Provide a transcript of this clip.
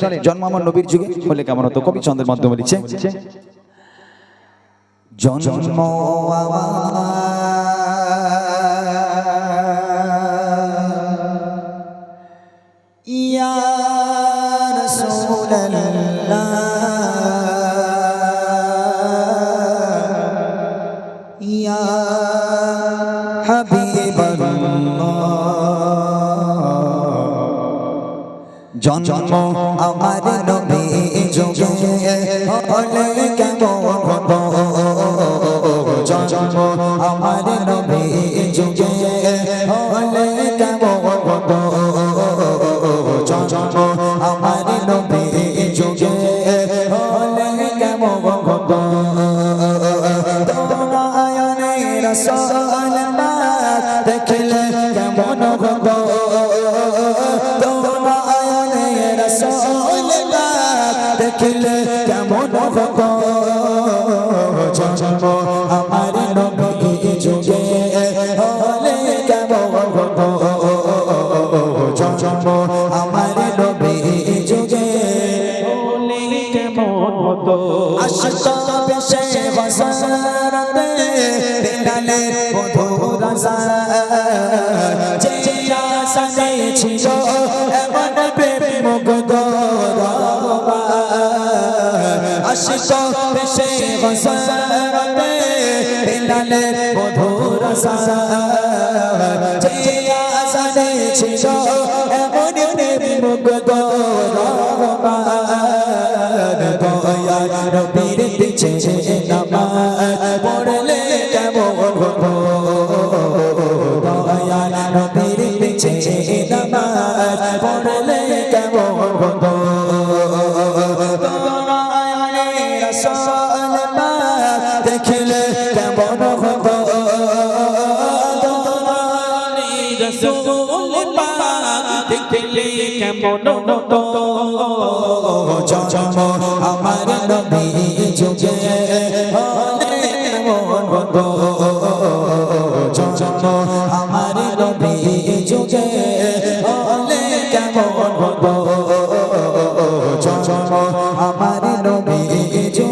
চলেন জন্ম আমার নবীর যুগে। বলে কেমন হতো? কবি চন্দ্রের মাধ্যমে লিখছে। জন্ম ইয়া রাসূলুল্লাহ। জন্ম আমার নবী যোগে। হলে কেমন জন্ম আমার নবী যোগে। হলে কেমন জন্ম আমার নবী যোগে। হলে কেমন হতো দয়ানে রসল দেখলে কেমন দয়ানে রসল দেখলে কেমন হতো জন্ম আমার নবী যুগে হলে কেমন জন্ম আমার নবী যুগে কেমন মধুর যে আশিকা পেশে বসারতে দিলালে মধুর যে আসানে ছিল এমন প্রেম মুগ্ধ দয়া নবীর পিছে নামাজ পড়লে কেমন হতো? দয়া নবীর পিছে নামাজ পড়লে কেমন হতো? পাক দেখলে কেমন হতো? রাসূল পাক দেখলে কেমন হতো? জন্ম আমার নবী যুগে কেমন হতো? জন্ম আমার নবী যুগে কেমন হতো? জন্ম আমার নবী যুগে